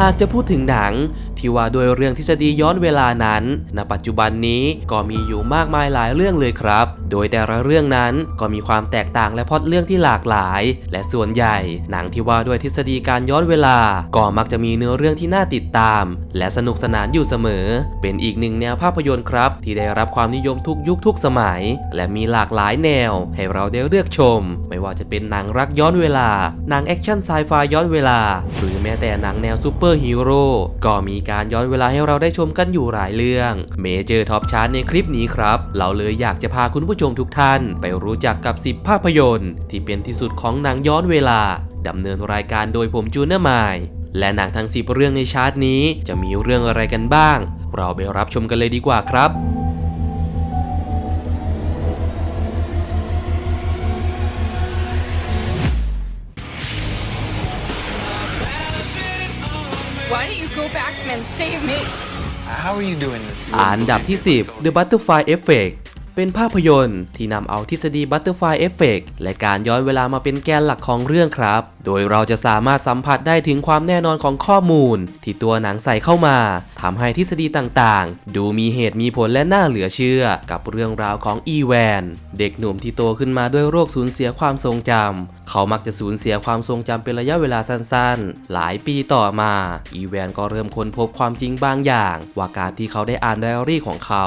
หากจะพูดถึงหนัง ที่ว่าด้วยเรื่องทฤษฎีย้อนเวลานั้น ณ ปัจจุบันนี้ก็มีอยู่มากมายหลายเรื่องเลยครับ โดยแต่ละเรื่องนั้นก็มีความแตกต่างและพล็อตเรื่องที่หลากหลาย และส่วนใหญ่ หนังที่ว่าด้วยทฤษฎีการย้อนเวลา ก็มักจะมีเนื้อเรื่องที่น่าติดตาม และสนุกสนานอยู่เสมอ เป็นอีกหนึ่งแนวภาพยนตร์ครับ ที่ได้รับความนิยมทุกยุคทุกสมัย และมีหลากหลายแนว ให้เราได้เลือกชม ไม่ว่าจะเป็นหนังรักย้อนเวลา หนังแอคชั่นไซไฟย้อนเวลา หรือแม้แต่หนังแนวซูเปอร์ฮีโร่ก็มีการย้อนเวลาให้เราได้ชมกันอยู่หลายเรื่อง เมเจอร์ท็อปชาร์ตในคลิปนี้ครับ เราเลยอยากจะพาคุณผู้ชมทุกท่าน ไปรู้จักกับ 10 ภาพยนตร์ ที่เป็นที่สุดของหนังย้อนเวลาดำเนินรายการโดยผมจูเนอร์มายและหนังทั้ง 10 เรื่องในชาร์ตนี้ จะมีเรื่องอะไรกันบ้าง เราไปรับชมกันเลยดีกว่าครับ and save me? How are you doing this? อันดับที่ 10 The Butterfly Effect เป็นภาพยนตร์ที่นำเอาทฤษฎี Butterfly Effect และการย้อนเวลามาเป็นแกนหลักของเรื่องครับ โดยเราจะสามารถสัมผัสได้ถึงความแน่นอนของข้อมูล ที่ตัวหนังใส่เข้ามาทำให้ทฤษฎีต่างๆ ดูมีเหตุมีผลและน่าเหลือเชื่อ กับเรื่องราวของอีแวน เด็กหนุ่มที่โตขึ้นมาด้วยโรคสูญเสียความทรงจำเขามักจะสูญเสียความทรงจำเป็นระยะเวลาสั้นๆ หลายปีต่อมา อีแวนก็เริ่มค้นพบความจริงบางอย่าง ว่าการที่เขาได้อ่านไดอารี่ของเขา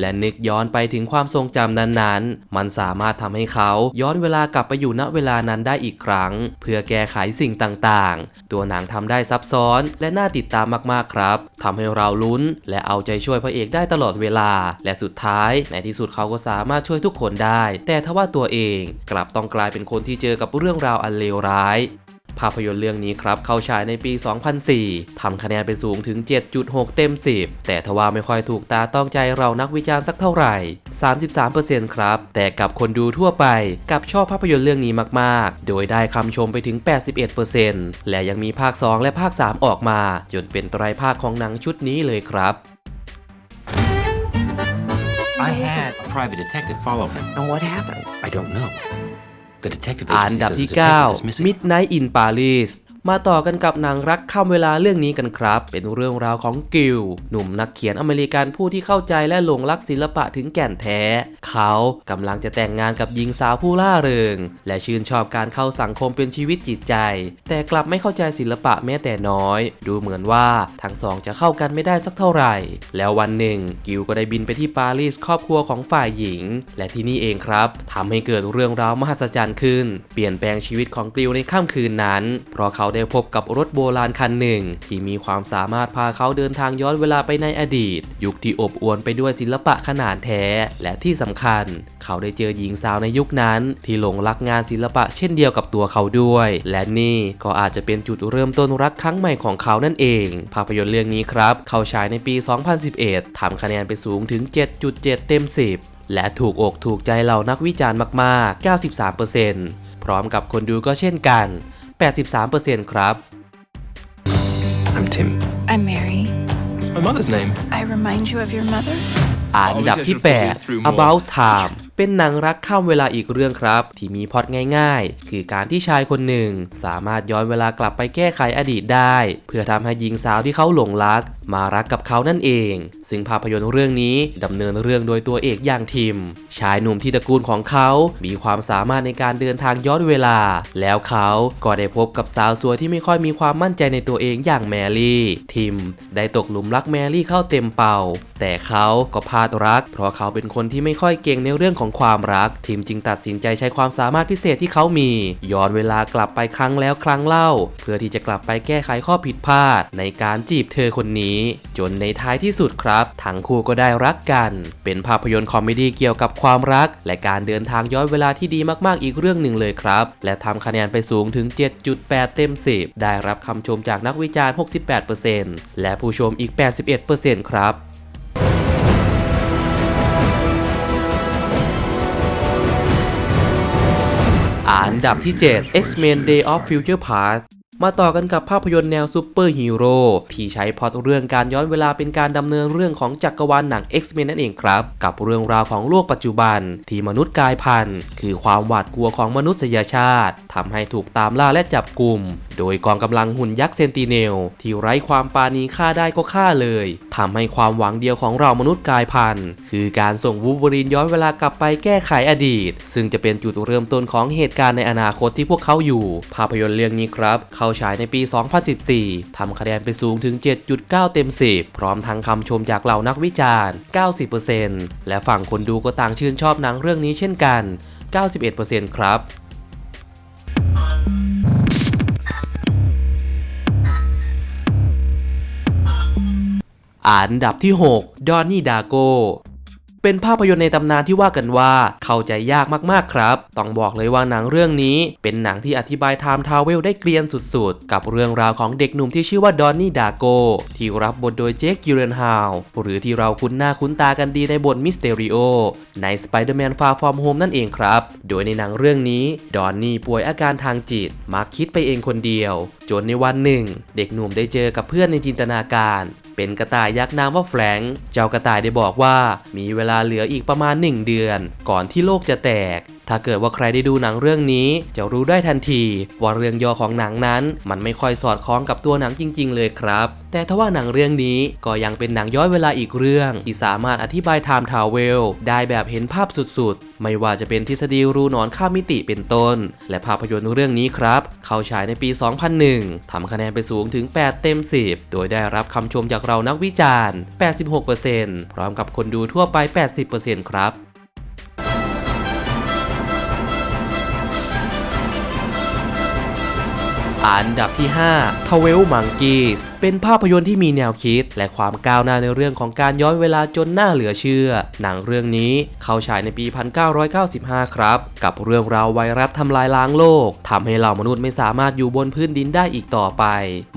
และนึกย้อนไปถึงความทรงจำนั้นๆ มันสามารถทำให้เขาย้อนเวลากลับไปอยู่ณเวลานั้นได้อีกครั้ง เพื่อแก้ไขสิ่งต่างๆ ตัวหนังทำได้ซับซ้อนและน่าติดตามมากๆครับทำให้เราลุ้น และเอาใจช่วยพระเอกได้ตลอดเวลา และสุดท้ายในที่สุดเขาก็สามารถช่วยทุกคนได้ แต่ทว่าตัวเอง กลับต้องกลายเป็นคนที่เจอกับเรื่องราวอันเลวร้าย ภาพยนตร์เรื่องนี้ครับเข้าฉายในปี 2004ทำคะแนนไปสูงถึง 7.6 เต็ม 10 แต่ทว่าไม่ค่อยถูกตาต้องใจเรานักวิจารณ์สักเท่าไหร่ 33%ครับ แต่กับคนดูทั่วไปกลับชอบภาพยนตร์เรื่องนี้มากๆ โดยได้คำชมไปถึง 81%และยังมีภาค 2 และภาค 3 ออกมา จนเป็นไตรภาคของหนังชุดนี้เลยครับ I had a private detective follow him. And what happened? I don't know. The detective อัน agency ดับ says ที่ the detective is 9 missing. Midnight in Paris มาต่อกันกับหนังรักข้ามเวลาเรื่องนี้กันครับ เป็นเรื่องราวของกิลหนุ่มนักเขียนอเมริกันผู้ที่เข้าใจและหลงรักศิลปะถึงแก่นแท้ เขากำลังจะแต่งงานกับหญิงสาวผู้ล่าเริง และชื่นชอบการเข้าสังคมเป็นชีวิตจิตใจ แต่กลับไม่เข้าใจศิลปะแม้แต่น้อย ดูเหมือนว่าทั้งสองจะเข้ากันไม่ได้สักเท่าไหร่ แล้ววันหนึ่ง กิลก็ได้บินไปที่ปารีสครอบครัวของฝ่ายหญิง และที่นี่เองครับทำให้เกิดเรื่องราวมหัศจรรย์ขึ้น เปลี่ยนแปลงชีวิตของกิลในค่ำคืนนั้น เพราะเขาได้พบกับรถโบราณคันหนึ่ง ที่มีความสามารถพาเขาเดินทางย้อนเวลาไปในอดีต ยุคที่อบอวลไปด้วยศิลปะขนาดแท้ และที่สำคัญ เขาได้เจอหญิงสาวในยุคนั้น ที่หลงรักงานศิลปะเช่นเดียวกับตัวเขาด้วย และนี่ก็อาจจะเป็นจุดเริ่มต้นรักครั้งใหม่ของเขานั่นเอง ภาพยนตร์เรื่องนี้ครับ เข้าฉายในปี 2011ทำคะแนนไปสูงถึง 7.7 เต็ม 10และถูกอกถูกใจเหล่านักวิจารณ์มาก ๆ 93%พร้อมกับคนดูก็เช่นกัน 83%ครับ I'm Tim. I'm Mary. What's my mother's name? I remind you of your mother? อันดับที่ 8 About Time เป็นหนังรักข้ามเวลาอีกเรื่องครับ ที่มีพอตง่ายๆ คือการที่ชายคนหนึ่ง สามารถย้อนเวลากลับไปแก้ไขอดีตได้ เพื่อทำให้หญิงสาวที่เขาหลงรัก มารักกับเขานั่นเอง ซึ่งภาพยนตร์เรื่องนี้ดำเนินเรื่องโดยตัวเอกอย่างทิม ชายหนุ่มที่ตระกูลของเขา มีความสามารถในการเดินทางย้อนเวลา แล้วเขาก็ได้พบกับสาวสวยที่ไม่ค่อยมีความมั่นใจในตัวเองอย่างแมรี่ ทิม ได้ตกหลุมรักแมรี่เข้าเต็มเป่า แต่เขาก็พลาดรัก เพราะเขาเป็นคนที่ไม่ค่อยเก่งในเรื่องของความรัก ทิมจึงตัดสินใจใช้ความสามารถพิเศษที่เขามี ย้อนเวลากลับไปครั้งแล้วครั้งเล่า เพื่อที่จะกลับไปแก้ไขข้อผิดพลาด ในการจีบเธอคนนี้ จนในท้ายที่สุดครับ ทั้งคู่ก็ได้รักกัน เป็นภาพยนตร์คอมเมดี้เกี่ยวกับความรัก และการเดินทางย้อนเวลาที่ดีมากๆอีกเรื่องหนึ่งเลยครับ และทำคะแนนไปสูงถึง 7.8 เต็ม 10 ได้รับคำชมจากนักวิจารณ์ 68%และผู้ชมอีก 81%ครับ อันดับที่ 7 X-Men Day of Future Past มาต่อกันกับภาพยนตร์แนวซูเปอร์ฮีโร่ที่ใช้พอตเรื่องการย้อนเวลาเป็นการดำเนินเรื่องของจักรวาลหนัง X-Men นั่นเองครับ กับเรื่องราวของโลกปัจจุบัน ที่มนุษย์กลายพันธุ์ คือความหวาดกลัวของมนุษยชาติทำให้ถูกตามล่าและจับกลุ่ม โดยกองกำลังหุ่นยักษ์เซนติเนล ที่ไร้ความปราณีฆ่าได้ก็ฆ่าเลยทำให้ความหวังเดียวของเรามนุษย์กายพันธุ์ คือการส่งวูล์ฟเวอรีนย้อนเวลากลับไปแก้ไขอดีต ซึ่งจะเป็นจุดเริ่มต้นของเหตุการณ์ในอนาคตที่พวกเขาอยู่ ภาพยนตร์เรื่องนี้ครับ เข้าฉายในปี 2014 ทำคะแนนไปสูงถึง 7.9 เต็ม 10 พร้อมทั้งคำชมจากเหล่านักวิจารณ์ 90%และฝั่งคนดูก็ต่างชื่นชอบหนังเรื่องนี้เช่นกัน 91%ครับ อันดับที่ 6 ดอนนี่ดาโกเป็นภาพยนตร์ในตำนานที่ว่ากันว่า เข้าใจยากมากๆครับ ต้องบอกเลยว่าหนังเรื่องนี้ เป็นหนังที่อธิบายไทม์ทาวเวลได้เกรียนสุดๆ กับเรื่องราวของเด็กหนุ่มที่ชื่อว่าดอนนี่ดาโกที่รับบทโดยเจคกิเรนฮาวหรือที่เราคุ้นหน้าคุ้นตากันดีในบทมิสเตริโอใน Spider-Man Far From Home นั่นเองครับ โดยในหนังเรื่องนี้ ดอนนี่ป่วยอาการทางจิต มักคิดไปเองคนเดียว จนในวันหนึ่ง เด็กหนุ่มได้เจอกับเพื่อนในจินตนาการ เป็นกระต่ายยักษ์นามว่าแฟรงค์เจ้ากระต่ายได้บอกว่ามีเวลาเหลืออีกประมาณ 1 เดือน ก่อนที่โลกจะแตก ถ้าเกิดว่าใครได้ดูหนังเรื่องนี้ จะรู้ได้ทันที ว่าเรื่องย่อของหนังนั้น มันไม่ค่อยสอดคล้องกับตัวหนังจริง ๆ เลยครับ แต่ทว่าหนังเรื่องนี้ก็ยังเป็นหนังย้อนเวลาอีกเรื่อง ที่สามารถอธิบายไทม์ทาวเวลได้แบบเห็นภาพสุดๆ ไม่ว่าจะเป็นทฤษฎีรูนอนข้ามมิติเป็นต้น และภาพยนตร์เรื่องนี้ครับ เข้าฉายในปี 2001ทำคะแนนไปสูงถึง 8 เต็ม 10 โดยได้รับคำชมจากเรานักวิจารณ์ 86%พร้อมกับคนดูทั่วไป 80%ครับ อันดับที่5 12 Monkeys เป็นภาพยนตร์ที่มีแนวคิด และความก้าวหน้าในเรื่องของการย้อนเวลาจนน่าเหลือเชื่อ หนังเรื่องนี้เข้าฉายในปี 1995 ครับ กับเรื่องราวไวรัสทำลายล้างโลกทำให้เหล่ามนุษย์ไม่สามารถอยู่บนพื้นดินได้อีกต่อไป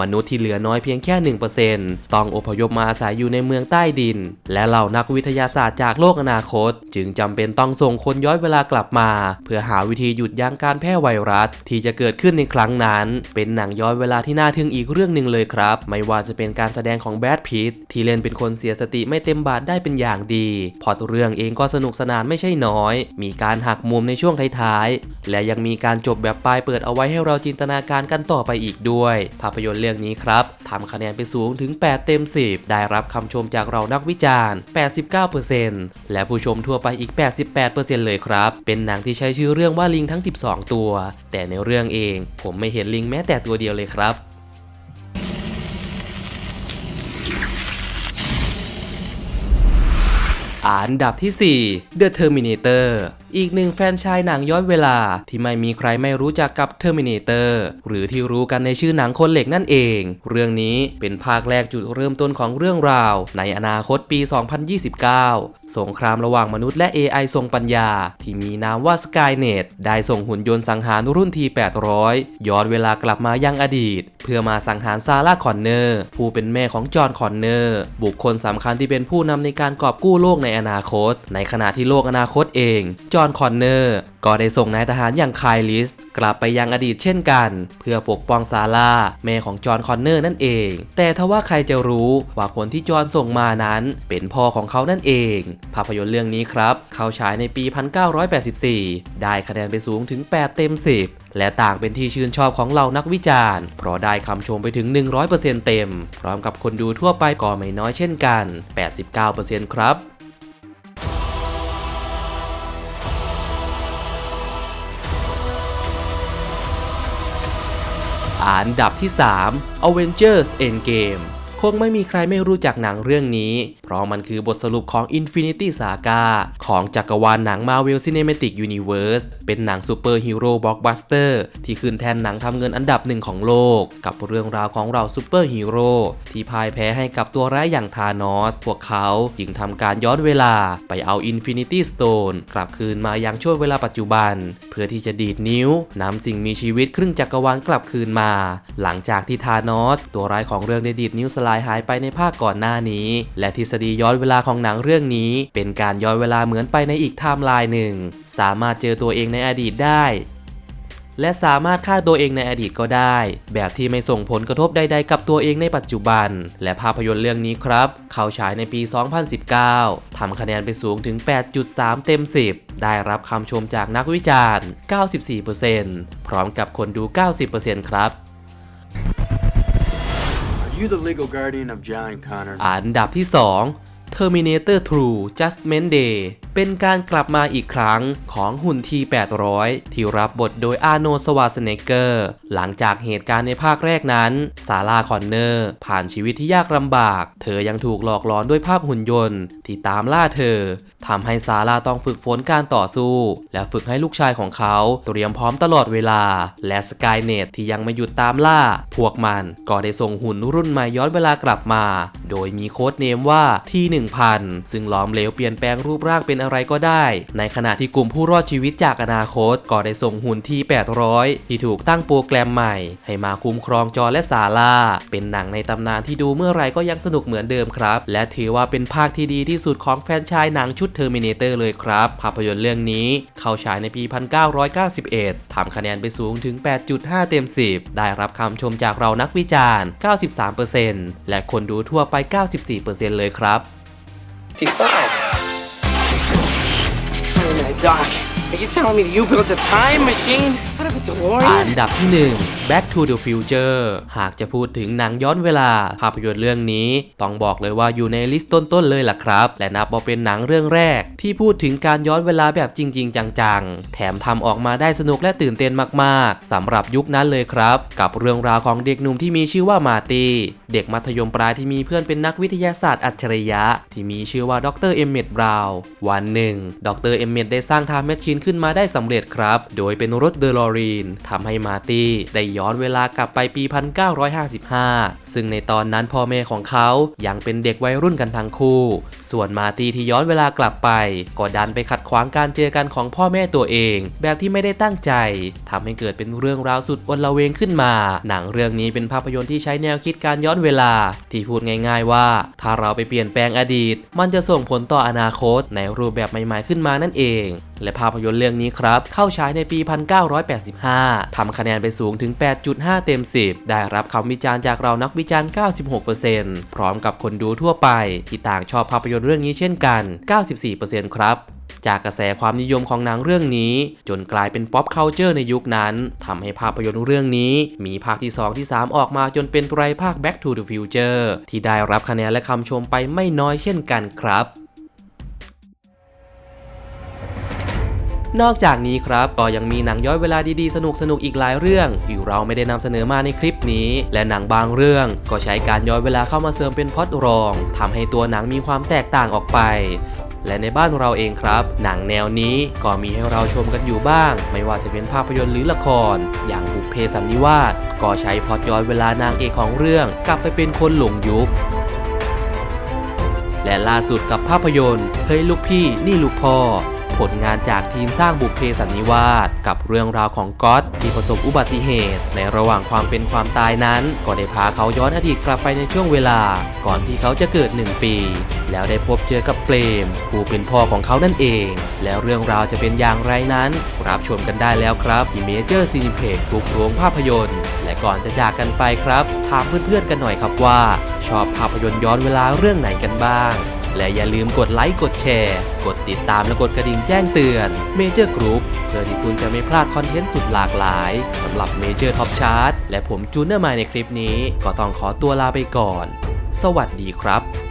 มนุษย์ที่เหลือน้อยเพียงแค่ 1%ต้องอพยพมาอาศัยอยู่ในเมืองใต้ดิน และเหล่านักวิทยาศาสตร์จากโลกอนาคต จึงจำเป็นต้องส่งคนย้อนเวลากลับมา เพื่อหาวิธีหยุดยั้งการแพร่ไวรัสที่จะเกิดขึ้นในครั้งนั้นเป็นหนังย้อนเวลาที่น่าทึ่งอีกเรื่องหนึ่งเลยครับ ไม่ว่าจะเป็นการแสดงของแบดพิตที่เล่นเป็นคนเสียสติไม่เต็มบาทได้เป็นอย่างดี พอตเรื่องเองก็สนุกสนานไม่ใช่น้อย มีการหักมุมในช่วงท้ายๆ และยังมีการจบแบบปลายเปิดเอาไว้ให้เราจินตนาการกันต่อไปอีกด้วย ภาพยนตร์เรื่องนี้ครับทำคะแนนไปสูงถึง 8 เต็ม 10 ได้รับคำชมจากเรานักวิจารณ์ 89%และผู้ชมทั่วไปอีก 88%เลยครับ เป็นหนังที่ใช้ชื่อเรื่องว่าลิงทั้ง 12 ตัว แต่ในเรื่องเองผมไม่เห็นลิงแม้แต่ตัวเดียวเลยครับอันดับที่ 4 The Terminator อีกหนึ่งแฟนชายหนังย้อนเวลาที่ไม่มีใครไม่รู้จักกับ Terminator หรือที่รู้กันในชื่อหนังคนเหล็กนั่นเอง เรื่องนี้เป็นภาคแรกจุดเริ่มต้นของเรื่องราว ในอนาคตปี 2029 สงครามระหว่างมนุษย์และ AI ทรงปัญญา ที่มีนามว่า Skynet ได้ส่งหุ่นยนต์สังหารรุ่น T800 ย้อนเวลากลับมายังอดีต เพื่อมาสังหารซาร่าคอนเนอร์ ผู้เป็นแม่ของจอห์นคอนเนอร์ บุคคลสำคัญที่เป็นผู้นำในการกอบกู้โลกในอนาคต ในขณะที่โลกอนาคตเอง จอห์นคอนเนอร์ ก็ได้ส่งนายทหารอย่างคายลิส กลับไปยังอดีตเช่นกัน เพื่อปกป้องซาร่าแม่ของจอห์นคอนเนอร์นั่นเอง แต่ทว่าใครจะรู้ว่าคนที่จอห์นส่งมานั้น เป็นพ่อของเขานั่นเองภาพยนตร์เรื่องนี้ครับ เข้าฉายในปี 1984 ได้คะแนนไปสูงถึง 8 เต็ม 10 และต่างเป็นที่ชื่นชอบของเหล่านักวิจารณ์ เพราะได้คำชมไปถึง 100%เต็ม พร้อมกับคนดูทั่วไปก็ไม่น้อยเช่นกัน 89%ครับอันดับที่ 3 Avengers Endgame คงไม่มีใครไม่รู้จักหนังเรื่องนี้ เพราะมันคือบทสรุปของ Infinity Saga ของจักรวาลหนัง Marvel Cinematic Universe เป็นหนังซูเปอร์ฮีโร่บล็อกบัสเตอร์ที่ขึ้นแทนหนังทำเงินอันดับหนึ่งของโลก กับเรื่องราวของเราซูเปอร์ฮีโร่ที่พ่ายแพ้ให้กับตัวร้ายอย่างธานอส พวกเขาจึงทำการย้อนเวลาไปเอา Infinity Stone กลับคืนมายังช่วงเวลาปัจจุบัน เพื่อที่จะดีดนิ้วนำสิ่งมีชีวิตครึ่งจักรวาลกลับคืนมา หลังจากที่ธานอส ตัวร้ายของเรื่องได้ดีดนิ้วสลลายหายไปในภาคก่อนหน้านี้ และทฤษฎีย้อนเวลาของหนังเรื่องนี้ เป็นการย้อนเวลาเหมือนไปในอีกไทม์ไลน์หนึ่ง สามารถเจอตัวเองในอดีตได้ และสามารถฆ่าตัวเองในอดีตก็ได้ แบบที่ไม่ส่งผลกระทบใด ๆ กับตัวเองในปัจจุบัน และภาพยนตร์เรื่องนี้ครับ เข้าฉายในปี 2019 ทำคะแนนไปสูงถึง 8.3 เต็ม 10ได้รับคำชมจากนักวิจารณ์ 94%พร้อมกับคนดู 90%ครับ you the legal guardian of John Connor? อันดับที่ 2 Terminator True Judgment Day เป็นการกลับมาอีกครั้งของหุ่นที800 ที่รับบทโดยอาโนสวาสเนเกอร์ หลังจากเหตุการณ์ในภาคแรกนั้นซาร่าคอนเนอร์ ผ่านชีวิตที่ยากลำบาก เธอยังถูกหลอกหลอนด้วยภาพหุ่นยนต์ ที่ตามล่าเธอทำให้ซาร่าต้องฝึกฝนการต่อสู้ และฝึกให้ลูกชายของเขาเตรียมพร้อมตลอดเวลา และสกายเนตที่ยังไม่หยุดตามล่า พวกมันก็ได้ส่งหุ่นรุ่นใหม่ย้อนเวลากลับมา โดยมีโค้ดเนมว่าที่1000 ซึ่งล้อมเหลวเปลี่ยนแปลงรูปร่างเป็นอะไรก็ได้ ในขณะที่กลุ่มผู้รอดชีวิตจากอนาคต ก็ได้ส่งหุ่นที่ 800 ที่ถูกตั้งโปรแกรมใหม่ ให้มาคุ้มครองจอและซาราเป็นหนังในตำนานที่ดูเมื่อไรก็ยังสนุกเหมือนเดิมครับ และถือว่าเป็นภาคที่ดีที่สุดของแฟนชายหนังชุด Terminator เลยครับ ภาพยนตร์เรื่องนี้เข้าฉายในปี 1991 ทำคะแนนไปสูงถึง 8.5 เต็ม 10 ได้รับคำชมจากเรานักวิจารณ์ 93%และคนดูทั่วไป 94%เลยครับ Oh my god. Are you telling me that you built a time machine อันดับที่ 1 Back to the Future หากจะพูดถึงหนังย้อนเวลา ภาพยนตร์เรื่องนี้ ต้องบอกเลยว่าอยู่ในลิสต์ต้นๆเลยล่ะครับ และนับว่าเป็นหนังเรื่องแรก ที่พูดถึงการย้อนเวลาแบบจริง ๆ จังๆ แถมทำออกมาได้สนุกและตื่นเต้นมากๆสำหรับยุคนั้นเลยครับ กับเรื่องราวของเด็กหนุ่มที่มีชื่อว่ามาร์ตีเด็กมัธยมปลายที่มีเพื่อนเป็นนักวิทยาศาสตร์อัจฉริยะ ที่มีชื่อว่าดรเอมเมดบราวน์วันหนึ่งดรเอมเมดได้สร้างไทม์แมชชีนขึ้นมาได้สำเร็จครับ โดยเป็นรถเดลอรีนทำให้มาร์ตี้ได้ย้อนเวลากลับไปปี 1955 ซึ่งในตอนนั้นพ่อแม่ของเขายังเป็นเด็กวัยรุ่นกันทั้งคู่ ส่วนมาร์ตี้ที่ย้อนเวลากลับไปก็ดันไปขัดขวางการเจอกันของพ่อแม่ตัวเอง แบบที่ไม่ได้ตั้งใจทำให้เกิดเป็นเรื่องราวสุดอนละเวงขึ้นมา หนังเรื่องนี้เป็นภาพยนตร์ที่ใช้แนวคิดการย้อนเวลา ที่พูดง่าย ๆว่า ถ้าเราไปเปลี่ยนแปลงอดีต มันจะส่งผลต่ออนาคตในรูปแบบใหม่ ๆขึ้นมานั่นเอง และภาพยนตร์เรื่องนี้ครับ เข้าฉายในปี 1985ทำคะแนนไปสูงถึง 8.5 เต็ม 10 ได้รับคำวิจารณ์จากเรานักวิจารณ์ 96%พร้อมกับคนดูทั่วไป ที่ต่างชอบภาพยนตร์เรื่องนี้เช่นกัน 94%ครับจากกระแสความนิยมของหนังเรื่องนี้ จนกลายเป็นป๊อปเค u เจอร์ในยุคนั้นทำให้ภาพยนตร์เรื่องนี้ มีภาคที่ 2 ที่ 3 ออกมาจนเป็นไตรภาค Back to the Future ที่ได้รับคะแนนและคำชมไปไม่น้อยเช่นกันครับ นอกจากนี้ครับก็ยังมีหนังย้อนเวลาดีๆสนุกสนุกๆอีกหลายเรื่องที่เราไม่ได้นำเสนอมาในคลิปนี้ และหนังบางเรื่องก็ใช้การย้อนเวลาเข้ามาเสริมเป็นพอดรองทำให้ตัวหนังมีความแตกต่างออกไปและในบ้านเราเองครับ หนังแนวนี้ก็มีให้เราชมกันอยู่บ้าง ไม่ว่าจะเป็นภาพยนตร์หรือละคร อย่างบุพเพสันนิวาสก็ใช้พอดย้อนเวลานางเอกของเรื่อง กลับไปเป็นคนหลงยุค และล่าสุดกับภาพยนตร์เฮ้ยลูกพี่นี่ลูกพ่อ ผลงานจากทีมสร้างบุพเพสันนิวาสกับเรื่องราวของก๊อตที่ประสบอุบัติเหตุ ในระหว่างความเป็นความตายนั้น ก็ได้พาเขาย้อนอดีตกลับไปในช่วงเวลา ก่อนที่เขาจะเกิด 1 ปี แล้วได้พบเจอกับเปรมผู้เป็นพ่อของเขานั่นเอง แล้วเรื่องราวจะเป็นอย่างไรนั้น รับชมกันได้แล้วครับที่เมเจอร์ซีนิเพกทุกโรงภาพยนตร์ และก่อนจะจากกันไปครับถามเพื่อนๆกันหน่อยครับว่า ชอบภาพยนตร์ย้อนเวลาเรื่องไหนกันบ้าง และอย่าลืมกดไลค์กดแชร์ กด ติดตามและกดกระดิ่งแจ้งเตือน Major Group เพื่อที่คุณจะไม่พลาดคอนเทนต์สุดหลากหลายสำหรับ Major Top Chart และผมจูเนอร์มายในคลิปนี้ ก็ต้องขอตัวลาไปก่อน สวัสดีครับ